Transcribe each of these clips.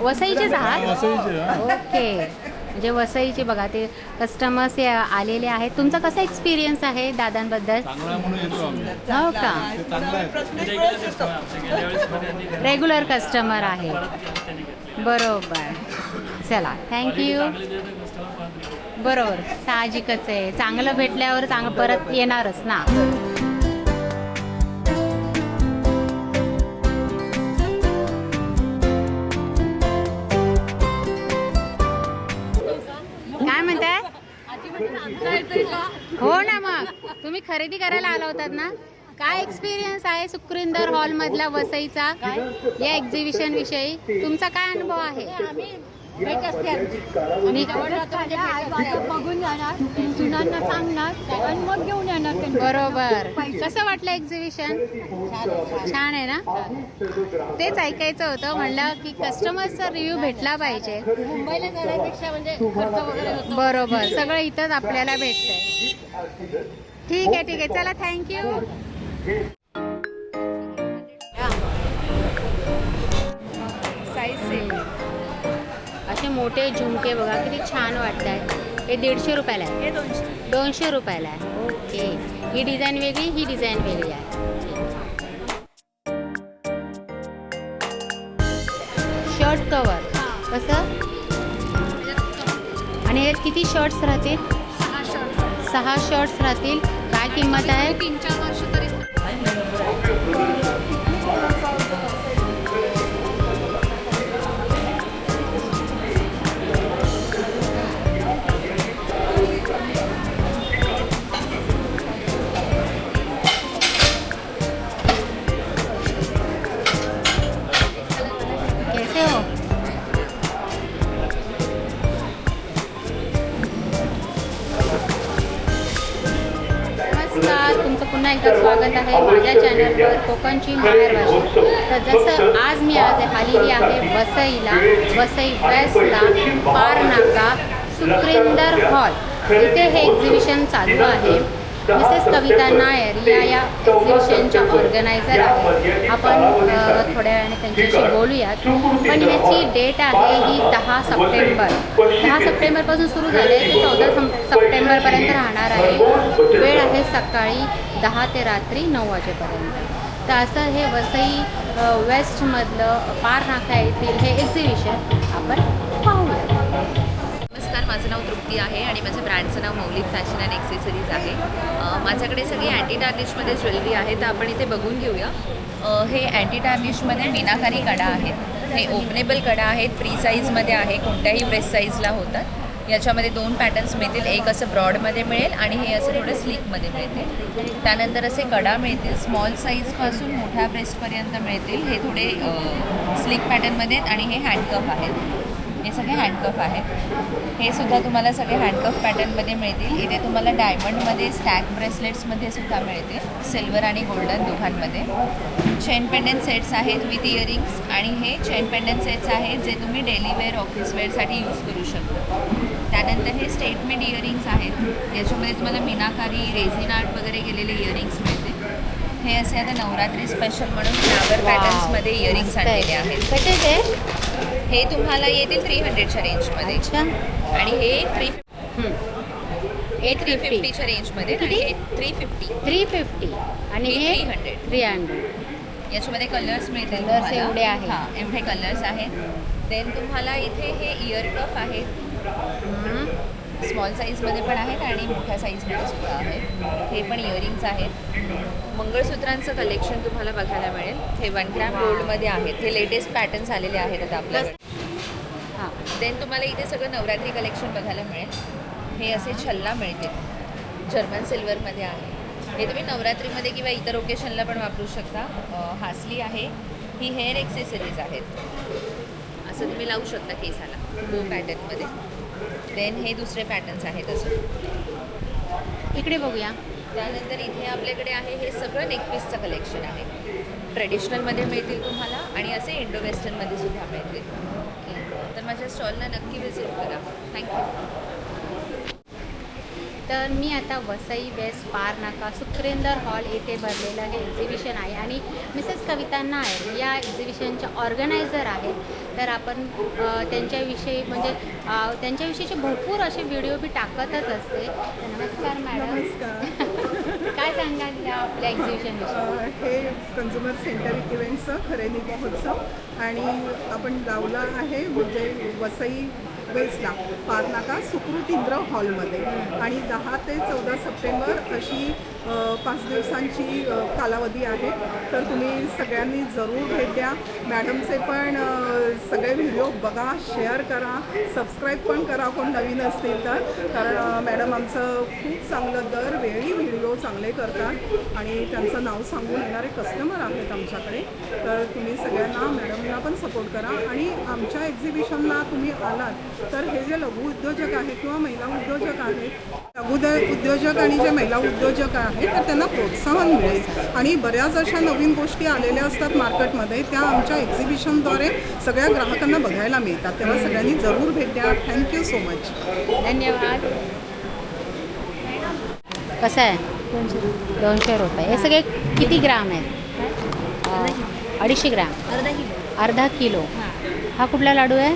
वसईचेच आहात? वसईचे हा. ओके. म्हणजे वसईचे बघा ते कस्टमर्स आलेले आहेत. तुमचा कसा एक्सपिरियन्स आहे दादांबद्दल? चांगला आहे म्हणून येतो आम्ही. हो का? ते चांगलं आहे. रेग्युलर कस्टमर आहे. बरोबर. चला थँक्यू बरोबर. साहजिकच आहे. चांगलं भेटल्यावर चांग परत येणारच ना. तुम्ही खरेदी करायला आला होतात ना? काय एक्सपिरियन्स आहे सुखरिंदर हॉल मधला वसईचा? या एक्झिबिशन विषयी? तुमचा काय अनुभव आहे? भेट असते. आमची. म्हणजे भेट असते. बघून जाणार सुनांना सांगणार आणि मग घेऊन येणार त्यांना. बरोबर. कसं वाटलं एक्झिबिशन छान आहे. ना? तेच ऐकायचं होतं. म्हणलं की कस्टमरचा रिव्ह्यू भेटला पाहिजे. मुंबईला जाण्यापेक्षा म्हणजे बरोबर. सगळं इथंच आपल्याला भेटतंय. ठीक आहे ठीक आहे. चला थँक्यू असे मोठे झुमके बघा किती छान वाटत आहेत हे दीडशे रुपयाला आहे. हे दोनशे. दोनशे रुपयाला आहे. ओके. ही डिझाईन वेगळी ही डिझाईन वेगळी आहे. शर्ट कवर कसं? आणि हे किती शर्ट्स राहतील? सहा शर्ट सहा शर्ट्स राहतील. किंमत आहे? पुन्हा एकदा स्वागत आहे माझ्या चॅनलवर कोकणची माहेर भाषा तर जसं आज मी आज आलेली आहे वसईला वसई वेस्टला पार नाका सुक्रिंदर हॉल. इथे हे एक्झिबिशन चालू आहे. मिसेस कविता नायर या या एक्झिबिशनच्या ऑर्गनायझर आहेत. आपण थोड्या वेळाने त्यांच्याशी बोलूयात. पण ह्याची डेट आहे ही दहा सप्टेंबर. दहा सप्टेंबरपासून सुरू झाले आहे. ते चौदा सप- सप्टेंबरपर्यंत राहणार आहे. वेळ आहे सकाळी दहा ते रात्री नऊ वाजेपर्यंत. तर असं हे वसई वेस्टमधलं पार नाका येथील हे एक्झिबिशन आपण पाहूया नमस्कार माझं नाव तृप्ती आहे आणि माझ्या ब्रँडचं नाव मौलिक फॅशन अँड एक्सेसरीज आहे. माझ्याकडे सगळी अँटी टार्निशमध्ये ज्वेलरी आहे तर आपण इथे बघून घेऊया. हे अँटी टार्निशमध्ये मीनाकारी कडा आहेत. हे ओपनेबल कडा आहेत फ्री साईजमध्ये आहे कोणत्याही ब्रेस्ट साईजला होतात. याच्यामध्ये दोन पॅटर्न्स मिळतील एक असं ब्रॉडमध्ये मिळेल आणि हे असं थोडं स्लीकमध्ये मिळते त्यानंतर असे कडा मिळतील स्मॉल साईजपासून मोठ्या ब्रेस्टपर्यंत मिळतील. हे थोडे स्लीक पॅटर्नमध्ये आहेत आणि हे हँडकप आहेत. हे सगळे हँडकफ आहेत. हे सुद्धा तुम्हाला सगळे हँडकफ पॅटर्नमध्ये मिळतील. इथे तुम्हाला डायमंडमध्ये स्टॅक ब्रेसलेट्समध्ये सुद्धा मिळतील. सिल्वर आणि गोल्डन दोघांमध्ये. चेन पेंडंट सेट्स आहेत विथ इयरिंग्स आणि हे चेन पेंडंट सेट्स आहेत जे तुम्ही डेली वेअर ऑफिस वेअरसाठी यूज करू शकता. त्यानंतर हे स्टेटमेंट इयरिंग्स आहेत. याच्यामध्ये तुम्हाला मीनाकारी रेझिन आर्ट वगैरे केलेले इयरिंग्स मिळतील. हे असे आता नवरात्री स्पेशल म्हणून फ्लावर पॅटर्न्समध्ये इयरिंग्स आणलेले आहेत. हे तुम्हाला येतील थ्री हंड्रेडच्या रेंजमध्ये आणि हे थ्री हे थ्री थ्री फिफ्टीच्या रेंजमध्ये आणि? हे थ्री फिफ्टी थ्री फिफ्टी आणि हे हे 300. थ्री हंड्रेड याच्यामध्ये कलर्स मिळतील तुम्हाला. एवढे आहेत. हां एवढे कलर्स आहेत. देन तुम्हाला इथे हे इयर कफ आहेत. स्मॉल साईजमध्ये पण आहेत आणि मोठ्या साईजमध्ये सुद्धा आहेत. हे पण इयरिंग्स आहेत. मंगळसूत्रांचं कलेक्शन तुम्हाला बघायला मिळेल. हे वन ग्रॅम गोल्डमध्ये आहेत. हे लेटेस्ट पॅटर्न्स आलेले आहेत आता आपल्याकडे. हां. देन तुम्हाला इथे सगळं नवरात्री कलेक्शन बघायला मिळेल. हे असे छल्ला मिळते जर्मन सिल्वरमध्ये आहे. हे तुम्ही नवरात्रीमध्ये किंवा इतर ओकेशनला पण वापरू शकता. हासली आहे. ही हेअर एक्सेसरीज आहेत. असं तुम्ही लावू शकता केसाला. बो पॅटर्नमध्ये देन हे दुसरे पॅटर्न्स आहेत असं इकडे बघूया. त्यानंतर इथे आपल्याकडे आहे हे सगळं नेकपीसचं कलेक्शन आहे. ट्रेडिशनलमध्ये मिळतील तुम्हाला आणि असे इंडो वेस्टर्नमध्ये सुद्धा मिळतील. तर माझ्या स्टॉलला नक्की व्हिजिट करा. थँक्यू तर मी आता वसई वेस्ट पार नाका सुक्रेंदर हॉल येथे भरलेलं हे एक्झिबिशन आहे. आणि मिसेस कविता नायर या एक्झिबिशनच्या ऑर्गनायझर आहेत तर आपण त्यांच्याविषयी म्हणजे त्यांच्याविषयीचे भरपूर असे व्हिडिओ मी टाकतच असते. नमस्कार मॅडम. नमस्कार. काय सांगाल या आपल्या एक्झिबिशनविषयी अ, हे कन्झ्युमर सेंटर इव्हेंटचं खरेदी महोत्सव आणि आपण लावला आहे म्हणजे वसई वेस्टला पारनाका सुकृत इंद्र हॉलमध्ये आणि दहा ते चौदा सप्टेंबर अशी पाच दिवसांची कालावधी आहे. तर तुम्ही सगळ्यांनी जरूर भेट द्या. मॅडमचे पण सगळे व्हिडिओ बघा शेअर करा सबस्क्राईब पण करा कोण नवीन असतील तर. कारण मॅडम आमचं खूप चांगलं दरवेळी व्हिडिओ चांगले करतात आणि त्यांचं नाव सांगून येणारे कस्टमर आहेत आमच्याकडे. तर तुम्ही सगळ्यांना मॅडमना पण सपोर्ट करा. आणि आमच्या एक्झिबिशनला तुम्ही आलात तर हे जे लघु उद्योजक आहेत किंवा महिला उद्योजक आहेत लघु उद्योजक आणि जे महिला उद्योजक आहेत तर त्यांना प्रोत्साहन मिळेल. आणि बऱ्याच अशा नवीन गोष्टी आलेल्या असतात मार्केटमध्ये त्या आमच्या एक्झिबिशनद्वारे सगळ्या ग्राहकांना बघायला मिळतात. तेव्हा सगळ्यांनी जरूर भेट द्या. थँक्यू सो मच धन्यवाद. कसं आहे? दोनशे रुपये. हे सगळे किती ग्राम आहेत? अडीचशे ग्राम. अर्धा किलो. अर्धा किलो. हा. कुठला लाडू आहे?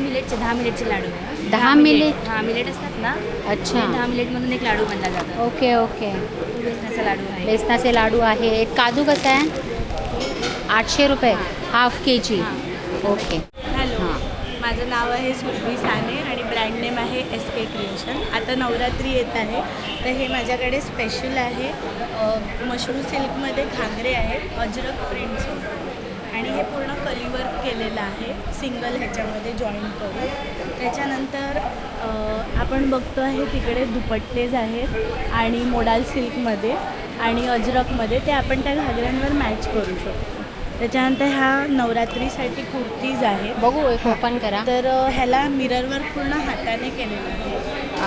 मिलेटचे दहा मिलेटचे लाडू आहे. दहा मिलेट? हा मिलेट असतात ना अच्छा. दहा मिलेटमधून एक लाडू बनला जातो. Okay okay. तो बेसनाचा लाडू आहे. बेसनाचे लाडू आहे. काजू कसं आहे? आठशे रुपये. Half K G okay. Hello. हां. माझं नाव आहे सुरभी साने आणि ब्रँड नेम आहे एस के क्रिएशन आता नवरात्री येत आहे. तर हे माझ्याकडे स्पेशल आहे. मशरूम सिल्कमध्ये घागरे आहेत. अजरक प्रिंट्स. आणि हे पूर्ण कलीवर्क केलेलं आहे. सिंगल ह्याच्यामध्ये जॉईन करून. त्याच्यानंतर आपण बघतो आहे तिकडे दुपट्टेज आहेत आणि मोडाल सिल्कमध्ये आणि अजरकमध्ये. ते आपण त्या घागऱ्यांवर मॅच करू शकतो. त्याच्यानंतर ह्या नवरात्रीसाठी कुर्तीज आहेत. बघू एक ओपन करा. तर ह्याला मिररवर पूर्ण हाताने केलेलं आहे.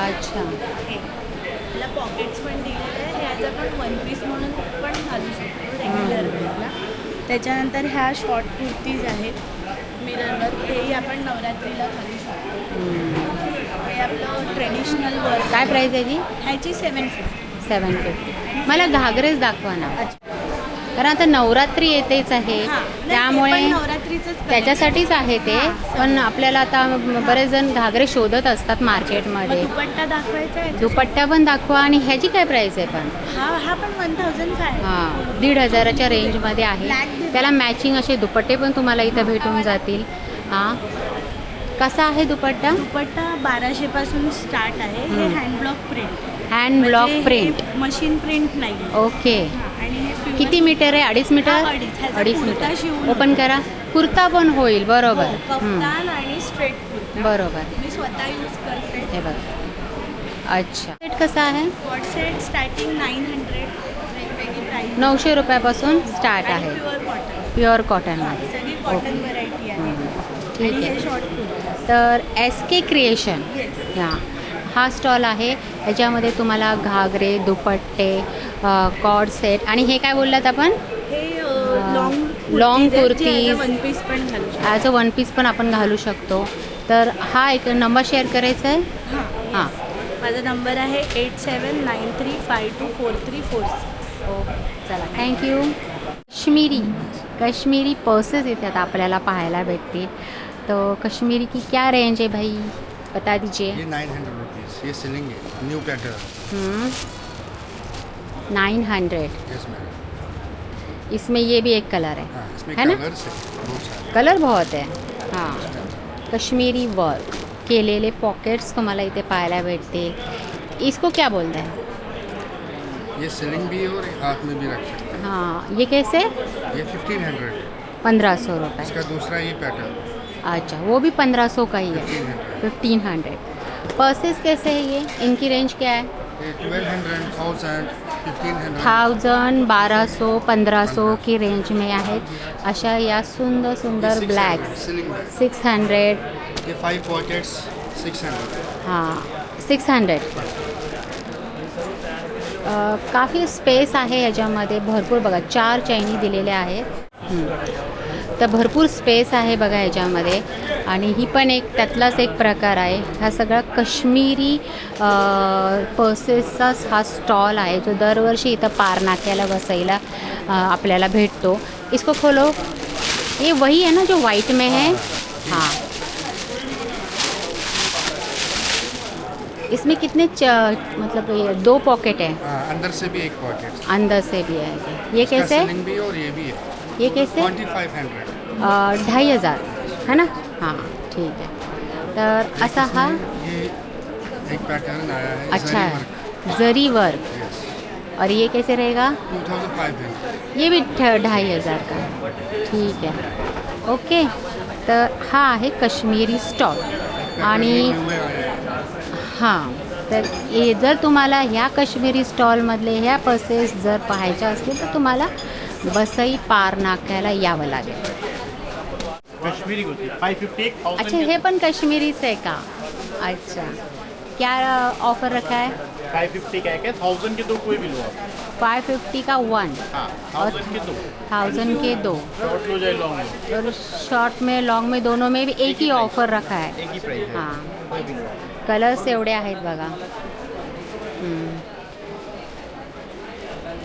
अच्छा. हे. ह्याला पॉकेट्स पण दिलेले आहे ह्याचा पण वन पीस म्हणून पण घालू शकतो रेग्युलर त्याच्यानंतर ह्या शॉर्ट कुर्तीज आहेत मिररवर हेही आपण नवरात्रीला घालू शकतो. हे आपलं ट्रेडिशनल वर्क काय प्राईस आहे जी ह्याची सेवन फिफ्टी सेवन फिफ्टी मला घागरेच दाखवा ना. कारण आता नवरात्री येतेच आहे. त्यामुळे त्याच्यासाठीच आहे ते. पण आपल्याला आता बरेच जण घागरे शोधत असतात मार्केटमध्ये. दुपट्टा दाखवायचा आहे दुपट्टा पण दाखवा आणि ह्याची काय प्राईस आहे पण? हा हा पण वन थाउजंड फाय हां दीड हजाराच्या रेंजमध्ये आहे. त्याला मॅचिंग असे दुपट्टे पण तुम्हाला इथं भेटून जातील. हां. कसा आहे दुपट्टा? दुपट्टा बाराशे पासून स्टार्ट आहे. हे hand block print hand block print machine print नाही ओके आणि किती मीटर आहे? अडीच मीटर? अडीच. मीटर. ओपन करा. कुर्ता पण होईल हो, बरोबर. आणि स्ट्रेट बरोबर. मी स्वतः यूज करते हे बघ. अच्छा. सेट कसा आहे? Cot set starting nine hundred वेगवेगळी प्राईस नऊशे रुपयापासून स्टार्ट आहे. प्युअर कॉटन प्युअर कॉटनमध्ये कॉटन व्हरायटी आहे. ठीक आहे. तर एस के क्रिएशन हां. हा स्टॉल आहे. याच्यामध्ये तुम्हाला घागरे दुपट्टे कॉड सेट आणि हे काय बोललात आपण? हे long long kurtis. One piece पण ॲज अ वन पीस पण आपण घालू शकतो. तर हा एक नंबर शेअर करायचा आहे? हां हां. माझा नंबर आहे eight seven nine three five two four three four six चला. Thank you Kashmiri. Kashmiri purses इथे आपल्याला पाहायला भेटतील. तो कश्मीरी की क्या रेंज है भाई? बता दीजिए. ये हंड्रेड ये सिलिंग है न्यू पैटर्न नाइन हंड्रेड इसमें ये भी एक कलर है। हाँ इसमें है ना? बहुत कलर बहुत है। हाँ। कश्मीरी वर्क केलेले पॉकेट्स तुम्हाला इथे पाहायला भेटतील इसको क्या बोलते हैं? ये सिलिंग भी है और हाथ में भी रख सकते हाँ। ये कैसे? ये फिफ्टीन हंड्रेड पंद्रह सौ रुपये इसका दूसरा ये पैटर्न अच्छा वो भी पंद्रह सौ का ही है। फिफ्टीन हंड्रेड पर्सेस कैसे है ये? इनकी रेंज क्या है? ये twelve hundred thousand fifteen thousand बारह सौ पंधरा सौ की रेंज में आहेत अशा या सुंदर सुंदर blacks six hundred pockets six hundred हां सिक्स हंड्रेड काफी स्पेस आहे याच्यामध्ये भरपूर बघा चार चैनी दिलेल्या आहेत. हं. तर भरपूर स्पेस आहे बघा ह्याच्यामध्ये आणि ही पण एक त्यातलाच एक प्रकार आहे. हा सगळा काश्मीरी पर्सेसचाच हा स्टॉल आहे. जो दरवर्षी इथं पार नाक्याला अ, आपल्याला भेटतो. इसको खोलो. ये वही है ना जो वाइट में है? हाँ. इसमें कितने मतलब ये दो पॉकेट है? हाँ, अंदर से भी एक पॉकेट अंदर से भी है। ये कैसे? भी और ये भी है। ये कैसे? ढाई हजार। है ना? हाँ ठीक है। तर असा हा एक पैटर्न आया है अच्छा है। जरी वर्क और ये कैसे रहेगा? ये भी ढाई हजार का। ठीक है। ओके। तर हा आहे काश्मीरी स्टॉल आणि हां। तर हे जर तुम्हाला ह्या काश्मीरी स्टॉलमधले ह्या पर्सेस जर पाहायच्या असतील तर तुम्हाला बसई पार नाक्याला यावं लागेल. अच्छा हे पण काश्मीरीच आहे का? अच्छा. क्या ऑफर रखा है? फाइव फिफ्टी का है थाउजेंड के दो कोई भी लो आप. फाइव फिफ्टी का वन हाँ थाउजेंड के दो. थाउजेंड के दो. शॉर्ट लो जाए लॉन्ग लो और शॉर्ट में लॉन्ग में दोनों में भी एक ही ऑफर रखा है. एक ही प्राइस कलर्स एवढे आहेत बघा.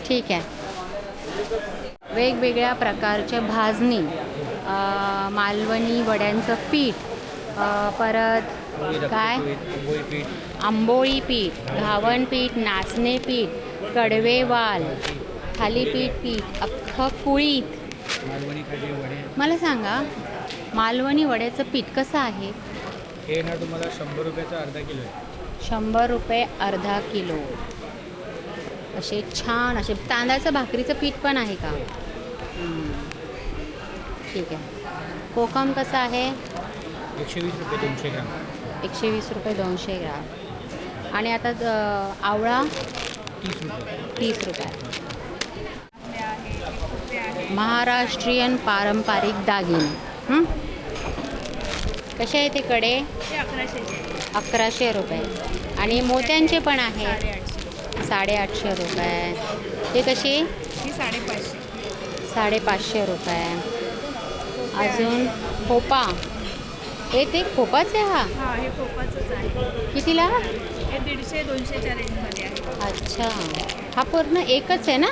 ठीक आहे वेगवेगळ्या प्रकारच्या भाजणी मालवणी वड्यांचं पीठ परत काय? आंबोळी पीठ. घावण पीठ नाचणे पीठ कडवे वाल थालीपीठ पीठ अख्खं कुळीत. मला सांगा मालवणी वड्याचं पीठ कसं आहे? हे ना तुम्हाला शंभर रुपयाचा अर्धा किलो आहे. शंभर रुपये अर्धा किलो. असे छान असे तांदळाचं भाकरीचं पीठ पण आहे का. ठीक आहे. कोकम कसं आहे? एकशे वीस रुपये दोनशे ग्राम. एकशे वीस रुपये दोनशे ग्राम. आणि आता आवळा? तीस रुपये. तीस रुपये. महाराष्ट्रीयन पारंपरिक दागिने. हं? कसे आहे ते कडे? अकराशे. रुपये. आणि मोत्यांचे पण आहे साडेआठशे रुपये. ते कशी? ही साडेपाचशे. साडेपाचशे रुपये. अजून खोपा. हे ते खोपाच आहे हा? हां हे कोपाचंच आहे. कितीला? हे दीडशे दोनशेच्या रेंजमध्ये आहे. अच्छा. हा पूर्ण एकच आहे ना?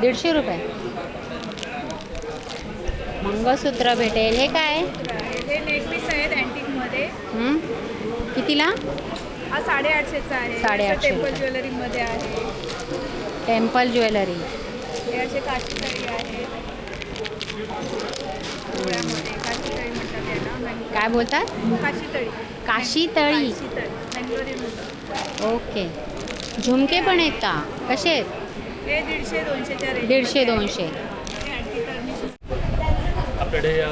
दीडशे रुपये. मंगळसूत्र भेटेल. हे काय? हे नेक पीस आहेत अँटिकमध्ये हं? कितीला? हा साडेआठशेचा आहे. साडेआठशे टेम्पल रुपये. ज्वेलरीमध्ये आहे. Temple jewellery. हे असे काशीतळी आहेत डोळ्यामध्ये काशीतळी म्हणतात याला मँग- काय बोलतात? काशीतळी काशीतळी काशीतळी बँगलोरी म्हणतात. ओके. झुमके पण आहेत का? कसे आहेत? हे दीडशे दोनशेच्या रेंज दीडशे दोनशे. आपल्याकडे अ,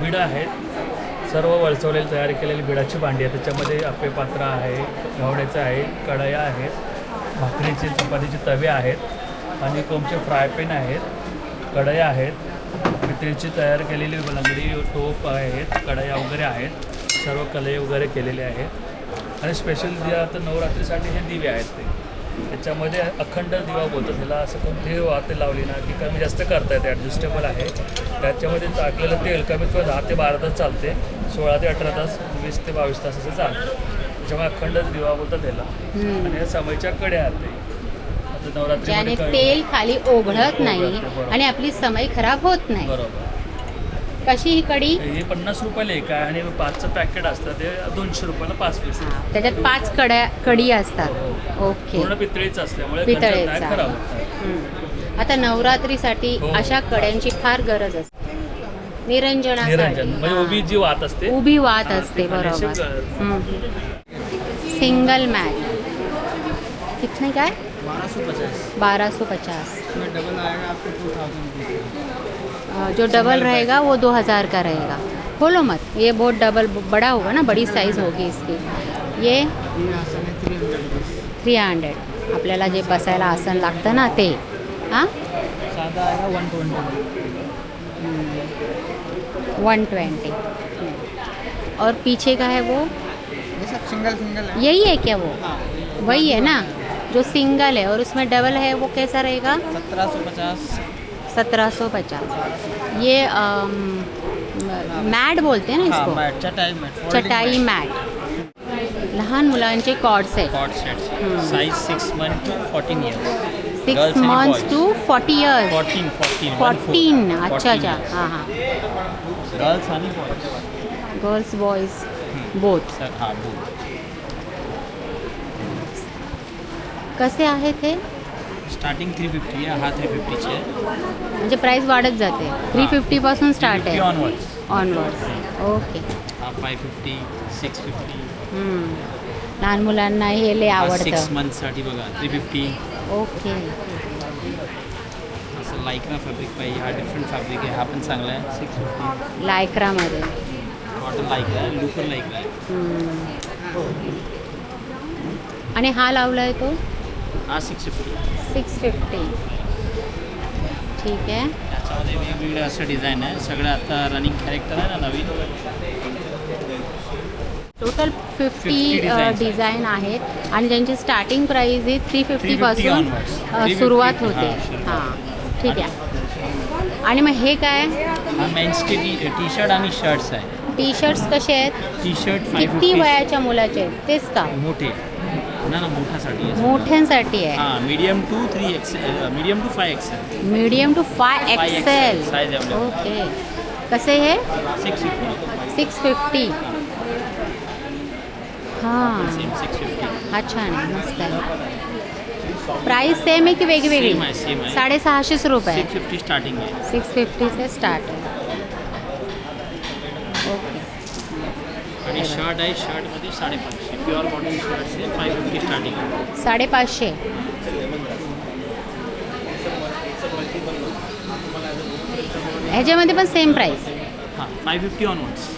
बिडं आहेत. सर्व वळसवलेली तयार केलेली बिडाची भांडी आहे त्याच्यामध्ये आपे पात्र आहे घावड्याचं आहे कढया आहेत भाकरीचे चपातीचे तवे आहेत आणि कोमचे फ्रायपॅन आहेत कढया आहेत. पितळीची तयार केलेली लंगडी टोप आहेत कढया वगैरे आहेत. सर्व कलई वगैरे केलेले आहेत. आणि स्पेशल जे आता नवरात्रीसाठी हे दिवे आहेत ते. त्याच्यामध्ये अखंड दिवा बोलतो त्याला असं कोणतीही वाते लावली ना की कमी जास्त करता येते ॲडजस्टेबल आहे. त्याच्यामध्ये टाकलेलं तेल कमीत कमी दहा ते बारा तास चालते. सोळा ते अठरा तास वीस ते बावीस तास असं चालतं. त्याच्यामुळे अखंड दिवा बोलतात त्याला. आणि या समयच्या कड्या आता ज्याने तेल खाली ओघळत नाही. आणि आपली समय खराब होत नाही. बरोबर. कशी ही कडी हे पन्नास रुपयाला एक आहे आणि पाचचं पॅकेट असतं ते दोनशे रुपयाला पाच पीस हा, त्याच्यात पाच कड्या कडी असतात. ओके. पूर्ण पितळीचं असल्यामुळे पितळेचा नाही खराब होत. नाही. हम्म. आता नवरात्रीसाठी हो. अशा कड्यांची फार गरज असते. निरंजनासाठी निरंजन म्हणजे हा. उभी जी वात असते. उभी वात हा, असते खाण्याची बरोबर. Single mat. कितने काय? बारह सौ पचास. बारह सौ पचास इसमें डबल आएगा आपको टू थाउजेंड जो डबल रहेगा वो दो हज़ार का रहेगा। खोलो मत ये बहुत डबल बड़ा होगा ना बड़ी साइज़ होगी इसकी। ये थ्री हंड्रेड आपल्याला जे बसायला आसन लागतं ना ते. हाँ? वन ट्वेंटी वन ट्वेंटी और पीछे का है वो? ये सब सिंगल सिंगल है। यही है क्या वो? हाँ वही है ना जो सिंगल है। और उसमें डबल है वो कैसा रहेगा? सत्रह सौ पचास। सत्रह सौ पचास। ये मॅट बोलते ना इसको? चटाई मैट चटाई मॅट। लहान मुलांचे cord set sets size six month to fourteen six months to forty years fourteen अच्छा अच्छा। हाँ हाँ। गर्ल्स आणि बॉयज़ गर्ल्स बॉईज बोथ हाँ कसे आहेत हे? स्टार्टिंग थ्री फिफ्टी आहे हा थ्री फिफ्टीचे आहे. म्हणजे प्राईस वाढत जाते. थ्री फिफ्टीपासून स्टार्ट आहे. ऑनवर्ड्स ऑनवर्ड्स ओके हा फाय फिफ्टी सिक्स फिफ्टी. लहान मुलांना हे लय सिक्स आवडतं. मंथसाठी बघा थ्री फिफ्टी ओके असं लायक्रा फॅब्रिक पाहिजे हा डिफरंट फॅब्रिक आहे हा पण चांगला आहे सिक्स फिफ्टी लायक्रामध्ये कॉटन लायक्रा आहे लुकर लायक्रा आहे. हम्म. आणि हा लावलाय तो? हा सिक्स फिफ्टी सिक्स फिफ्टी ठीक आहे. त्याच्यामध्ये असं डिझाईन आहे. सगळं आता रनिंग कॅरेक्टर आहे ना नवीन? टोटल 50 फिफ्टी designs डिझाईन आहेत. आणि ज्यांची स्टार्टिंग प्राईस ही थ्री 350 फिफ्टीपासून onwards. 350, सुरुवात होते. हां, सुरुवात. हां ठीक आहे. आणि मग हे काय? हा मेन्सचे टी टी शर्ट आणि शर्ट्स आहे. टी शर्ट्स कसे आहेत? टी शर्ट फाय किती फिफ्टी वयाच्या मुलाचे आहेत? तेच का? मोठे. ना मोठासाठी आहे मोठ्यांसाठी आहे. हाँ medium to three XL medium to five XL medium to five Five XL XL, size available. Okay कसे हे? सिक्स फिफ्टी सिक्स फिफ्टी हाँ. सेम सिक्स फिफ्टी हा छान आहे मस्त आहे. प्राईस सेम आहे की वेगवेगळी? Same आहे, same आहे. साडेसहाशेच रुपये. सिक्स फिफ्टी स्टार्टिंग आहे. सिक्स फिफ्टी से स्टार्ट आहे. आणि शर्ट आहे शर्टमध्ये साडेपाचशे. प्युअर कॉटन शर्ट्स आहे फाय फिफ्टी स्टार्टिंग साडेपाचशे. ह्याच्यामध्ये पण सेम प्राईस हां फाय फिफ्टी ऑनवर्ड्स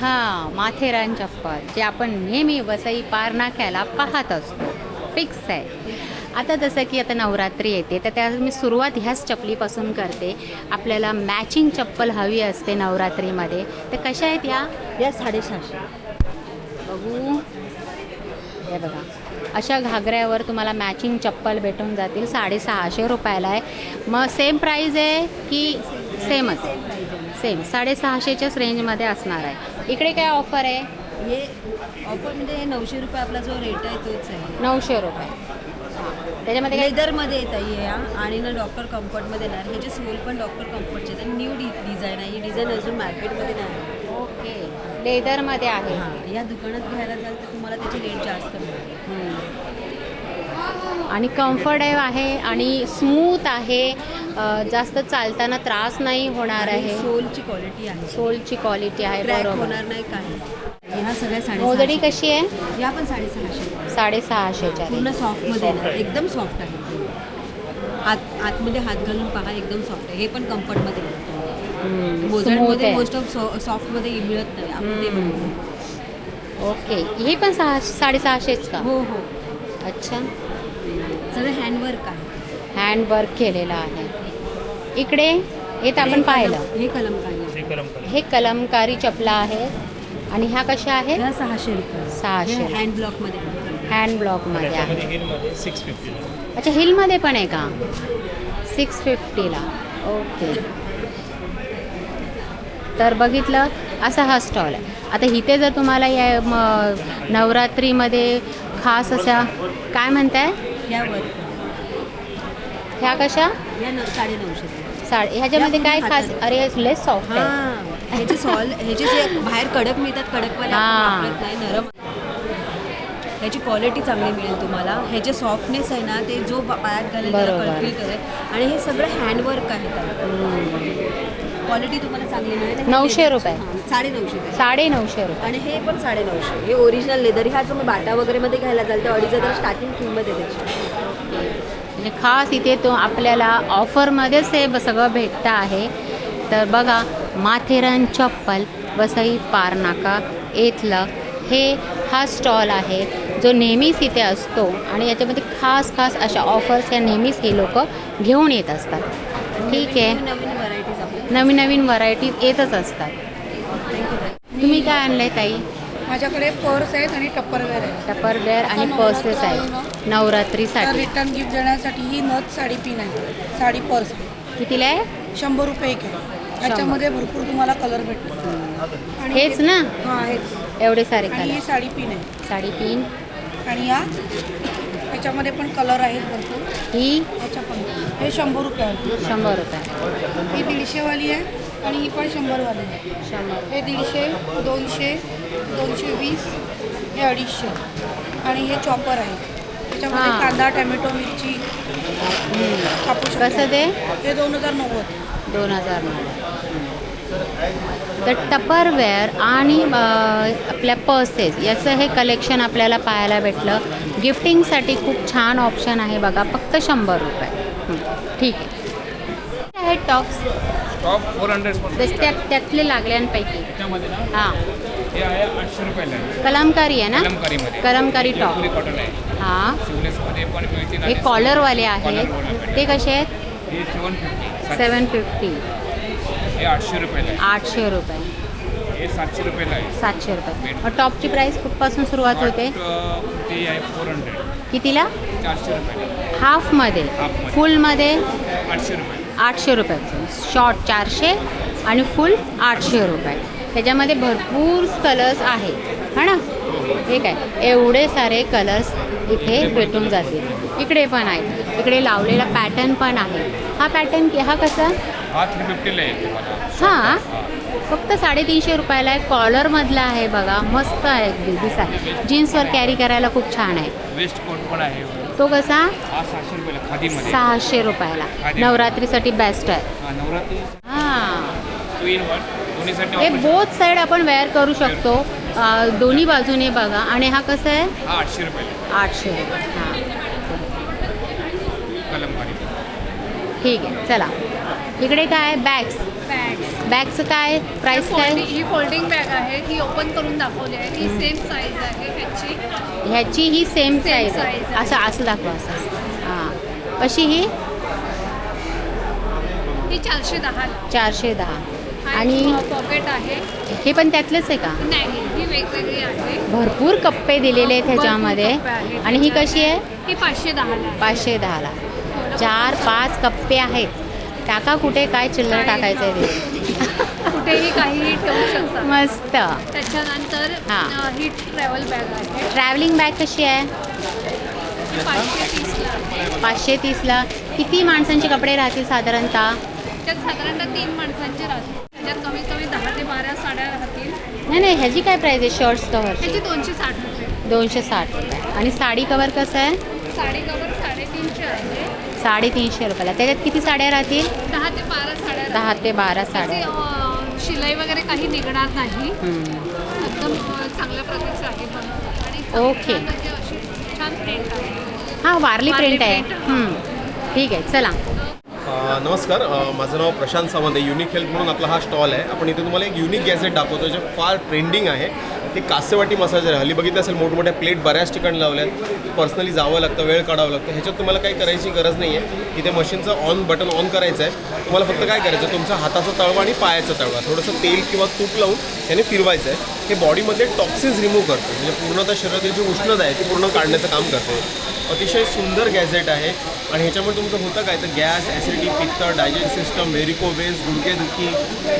हां. माथेरान चप्पल जे आपण नेहमी वसई पार नाक्याला पाहत असतो. फिक्स आहे. आता जसं की आता नवरात्री येते तर त्या मी सुरुवात ह्याच चपलीपासून करते. आपल्याला मॅचिंग चप्पल हवी असते नवरात्रीमध्ये. तर कशा आहेत ह्या? या साडेसहाशे. बघू. हे बघा. अशा घागऱ्यावर तुम्हाला मॅचिंग चप्पल भेटून जातील. साडेसहाशे रुपयाला आहे. मग सेम प्राईज आहे की सेमच सेम साडेसहाशेच्याच रेंजमध्ये असणार आहे. इकडे काय ऑफर आहे? हे ऑफरमध्ये नऊशे रुपये आपला जो रेट आहे तोच आहे. नऊशे रुपये. त्याच्यामध्ये काय लेदरमध्ये येत आहे या आणि ना डॉक्टर कम्फर्टमध्ये येणार. ह्याचे सोल पण डॉक्टर कम्फर्टचे आहेत. न्यू डि डिझाईन आहे. ही डिझाईन अजून मार्केटमध्ये नाही ओके. लेदरमध्ये आहे. हां. या दुकानात घ्यायला जाल तर तुम्हाला त्याची रेट जास्त मिळेल हम्म. आणि कम्फर्टेबल आहे आणि स्मूथ आहे. अ, जास्त चालताना त्रास नाही होणार आहे. सोलची क्वालिटी आहे. सोलची क्वालिटी आहे क्रॅक बरोबर. होणार नाही काही. ह्या सगळ्या मोदडी साडे कशी आहे? या पण साडेसहाशे. साडेसहाशेच्या पूर्ण सॉफ्टमध्ये येणार एकदम सॉफ्ट आहे. हात आतमध्ये हात घालून पहा एकदम सॉफ्ट आहे. हे पण कम्फर्टमध्ये स्मूथ मोजडमध्ये आहे. मोस्ट ऑफ सॉफ्टमध्ये मिळत नाही. आपण ते. ओके. हे पण सहा साडेसहाशेच का? हो हो. अच्छा. सगळं हँडवर्क आहे. हँडवर्क केलेलं आहे. इकडे हे तर आपण पाहिलं. हे कलमकारी. हे कलमकारी चपला आहे. आणि ह्या कशा आहेत? ह्या सहाशे रुपये. सहाशे. हँड ब्लॉकमध्ये हँड ब्लॉकमध्ये आहे. सिक्स फिफ्टी अच्छा हिलमध्ये पण आहे का? सिक्स फिफ्टीला ओके तर बघितलं असा हा स्टॉल आहे. आता इथे जर तुम्हाला या म, नवरात्रीमध्ये खास अशा काय म्हणताय? ह्या कशा? या न साडे नऊशे रुपये. साडे ह्याच्यामध्ये काय खास? अरे लेस सॉफ्ट आहे. हां. ह्याचे सॉल ह्याचे जे बाहेर कडक मिळतात कडकवाले आपण हां. वापरत नाही नरम. ह्याची क्वालिटी चांगली मिळेल तुम्हाला. ह्याचे सॉफ्टनेस आहे ना ते जो पायात घालेल त्याला बरोबर. कळफील करेल आणि हे सगळं हँडवर्क आहे. क्वालिटी तुम्हाला चांगली मिळेल. हे नऊशे रुपये. हां, साडे नऊशे रुपये. साडे नऊशे रुपये. आणि हे पण साडे नऊशे हे ओरिजिनल लेदर ह्या जो मी बाटा वगैरे मध्ये घ्यायला जाल तर अडीच हजार स्टार्टिंग किंमत आहे त्याची. म्हणजे खास इथे तो आपल्याला ऑफरमध्येच हे ब- सगळं भेटतं आहे. तर बघा माथेरान चप्पल वसई पारनाका येथलं. हे हा स्टॉल आहे जो नेहमीच इथे असतो आणि याच्यामध्ये खास खास अशा ऑफर्स या नेहमीच हे लोक घेऊन येत असतात. ठीक आहे. नवीन नवीन व्हरायटीज येतच असतात. तुम्ही काय आणलं आहे ताई? माझ्याकडे पर्स आहेत आणि टप्परवेअर आहे टपरवेअर आणि पर्सेस आहेत. नवरात्रीसाठी. रिटर्न गिफ्ट देण्यासाठी ही नथ साडी पिन आहे. साडी पर्स. कितीला आहे? शंभर रुपये एक आहे. याच्यामध्ये भरपूर तुम्हाला कलर भेटतो आणि हेच ना? हां हेच. एवढे सारे आणि ही कलर साडी पिन आहे. साडी पिन आणि या याच्यामध्ये पण कलर आहेत भरपूर. ही? याच्या पण. हे शंभर रुपये आहे शंभर रुपये ही दीडशेवाली आहे आणि ही पण शंभरवाली आहे. शंभर. हे दीडशे दोनशे दोनशे वीस हे अडीचशे. आणि हे चॉपर आहे. त्याच्यामध्ये हां. कांदा टॅमॅटो मिरची कापू शकतो कसं ते? हे दोन हजार नव्वद. दोन हजार तर टपरवेअर आणि अ, आपल्या पर्सेस याचं हे कलेक्शन आपल्याला पाहायला भेटलं. गिफ्टिंगसाठी खूप छान ऑप्शन आहे बघा फक्त शंभर रुपये. हं, ठीक आहे. हे टॉप्स टॉप फोर हंड्रेड त्या त्यातले लागल्यांपैकी. त्यामध्ये ना हां. हे आहे आठशे रुपयाला. आहे कलमकारी आहे ना? कलमकारीमध्ये. कलमकारी टॉप पुरी कॉटन आहे. हां. सिवलेसमध्ये पण मिळतील हे आणि कॉलरवाले आहेत. कॉलरवाले ते कसे आहेत? हे सेवन फिफ्टी. सेवन फिफ्टी. हे आठशे रुपयाला आहे. आठशे रुपये. हे सातशे रुपयाला आहे. सातशे रुपये. मग टॉपची प्राईस कुठपासून सुरुवात होते? हॉट, अ, ते आहे फोर हंड्रेड कितीला? चारशे रुपयाला. हाफमध्ये. हाफमध्ये. फुलमध्ये? आठशे रुपये. आठशे रुपयाचं शॉर्ट चारशे आणि फुल आठशे रुपये. त्याच्यामध्ये भरपूर कलर्स आहे हा ना? हे काय एवढे सारे कलर्स इथे भेटून जातील. इकडे पण आहेत इकडे लावलेला पॅटर्न पण आहे. हा पॅटर्न हा कसा? हा थ्री फिफ्टीला आहे तुम्हाला हां? फक्त साडेतीनशे रुपयाला आहे. कॉलरमधला आहे बघा. मस्त आहे. दिस आहे जीन्सवर कॅरी करायला खूप छान आहे. वेस्ट कोट पण आहे. तो कसा? सहाशे रुपयाला. नवरात्रीसाठी बेस्ट आहे. हा. बोथ साईड आपण वेअर करू शकतो. दोन्ही बाजूने बघा. आणि हा कसा आहे? हा आठशे रुपयाला आठशे रुपये. हां. कलमकारी ठीक आहे चला. इकडे काय? बॅग्स बॅग्स बॅगचं काय? प्राईस काय? ही फोल्डिंग बॅग आहे. ही ओपन करून दाखवली आहे. ही सेम साईज आहे. ह्याची. ह्याची ही सेम Same साईज size आहे. आहे. असं असं दाखवा असं. हां. कशी ही? ही चारशे दहा चारशे दहा. आणि पॉकेट आहे. हे पण त्यातलंच आहे का? नाही ही वेगवेगळी आहे. भरपूर कप्पे दिलेले आहेत ह्याच्यामध्ये. आणि ही. कशी आहे? ही पाचशे दहाला आहे. पाचशे दहाला. चार पाच कप्पे आहेत. टाका कुठे काय चिल्लर टाकायचं आहे ते. कुठेही काहीही ठेवू शकता. मस्त. त्याच्यानंतर हां. अ, ही ट्रॅव्हल बॅग आहे. ट्रॅव्हलिंग बॅग कशी आहे? ही पाचशे तीसला आहे. पाचशे तीसला. किती माणसांचे कपडे राहतील साधारणतः? त्यात साधारणतः तीन माणसांचे राहतील. कमीत कमी दहा ते बारा साड्या राहतील. नाही नाही ह्याची काय प्राईस आहे? शर्ट्स कव्हरची त्याची दोनशे साठ रुपये. दोनशे साठ रुपये. आणि साडी कवर कसं आहे? साडी कवर साडेतीनशे आहे. साडेतीनशे रुपयाला. त्याच्यात किती साड्या राहतील? दहा ते बारा साड्या दहा. ते बारा साड्या. शिलाई वगैरे काही निघणार नाही. हम्म. एकदम अ, चांगल्या प्रकारचं आहे आणि ओके. चांगल्या प्रकारची अशी छान प्रिंट आहे. हां वारली वारली प्रिंट आहे. print, हम्म. ठीक आहे चला. नमस्कार. माझं नाव प्रशांत सावंत आहे युनिक हेल्थ म्हणून आपला हा स्टॉल आहे. आपण इथे तुम्हाला एक युनिक गॅजेट दाखवतो जे फार ट्रेंडिंग आहे. ते कासेवाटी मसाजर आहे. हल्ली बघितलं असेल मोठमोठ्या प्लेट बऱ्याच ठिकाणी लावल्या आहेत. पर्सनली जावं लागतं वेळ काढावं लागतं. ह्याच्यात तुम्हाला काही करायची गरज नाही आहे इथे मशीनचं ऑन बटन ऑन करायचं आहे. तुम्हाला फक्त काय करायचं तुमच्या हाताचा तळवा आणि पायाचा तळवा. थोडंसं तेल किंवा तूप लावून त्याने फिरवायचं आहे. हे बॉडीमध्ये टॉक्सिन्स रिमूव्ह करतं. म्हणजे पूर्णतः शरीरातील जी उष्णता आहे ती पूर्ण काढण्याचं काम करते. अतिशय सुंदर गॅजेट आहे. आणि ह्याच्यामुळे तुमचं होतं काय? तर गॅस ॲसिडिटी पित्त डायजेस्ट सिस्टम व्हेरिकोवेज गुडकेदुखी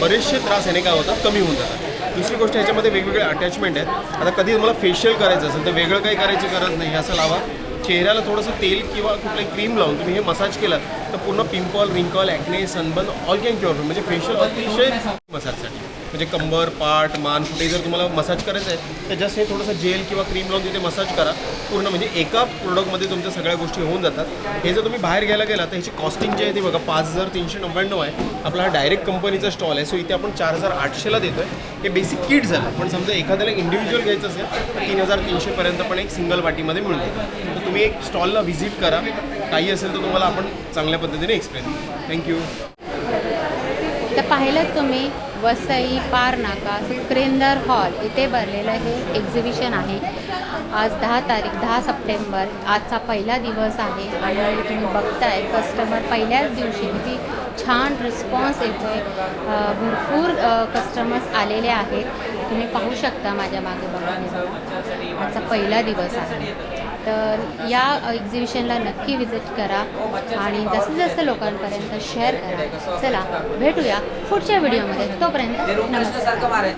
बरेचसे त्रास याने काय होतात? कमी होऊन जातात. दुसरी गोष्ट ह्याच्यामध्ये वेगवेगळे अटॅचमेंट आहेत. आता कधी तुम्हाला फेशियल करायचं असेल तर वेगळं काही करायची गरज नाही. असं लावा. चेहऱ्याला थोडंसं तेल किंवा कुठली क्रीम लावून तुम्ही हे मसाज केलं तर पूर्ण pimple wrinkle acne sunburn all can cure म्हणजे फेशियल अतिशय मसाजसाठी म्हणजे कंबर पाठ मान कुठे जर तुम्हाला मसाज करायचं आहे तर जस्ट हे थोडंसं जेल किंवा क्रीम लावून तिथे मसाज करा. पूर्ण म्हणजे एका प्रोडक्टमध्ये तुमच्या सगळ्या गोष्टी होऊन जातात. हे जर तुम्ही बाहेर घ्यायला गेला तर ह्याची कॉस्टिंग जी आहे ती बघा पाच हजार तीनशे नव्याण्णव आहे. आपला हा डायरेक्ट कंपनीचा स्टॉल आहे. सो इथे आपण चार हजार आठशेला देतो आहे हे बेसिक किट झालं. पण समजा एखाद्याला इंडिव्हिज्युअल घ्यायचं असेल तर तीन हजार तीनशेपर्यंत पण एक सिंगल वाटीमध्ये मिळून तर तुम्ही एक स्टॉलला व्हिजिट करा. काही असेल तर तुम्हाला आपण चांगल्या पद्धतीने एक्सप्लेन थँक्यू तर पाहिलं तुम्ही वसई पार नाका सुक्रेंदर हॉल इथे भरलेलं हे एक्झिबिशन आहे. आज दहा तारीख दहा सप्टेंबर आजचा पहिला दिवस आहे आणि तुम्ही बघताय कस्टमर पहिल्याच दिवशी किती छान रिस्पॉन्स येतो आहे भरपूर कस्टमर्स आलेले आहेत. तुम्ही पाहू शकता माझ्या मागे बघा बघा. आजचा पहिला दिवस आहे. तर या एक्झिबिशनला नक्की विजिट करा आणि जास्तीत जास्त लोकांपर्यंत शेअर करा. चला भेटूया पुढच्या व्हिडिओमध्ये तोपर्यंत नमस्कार.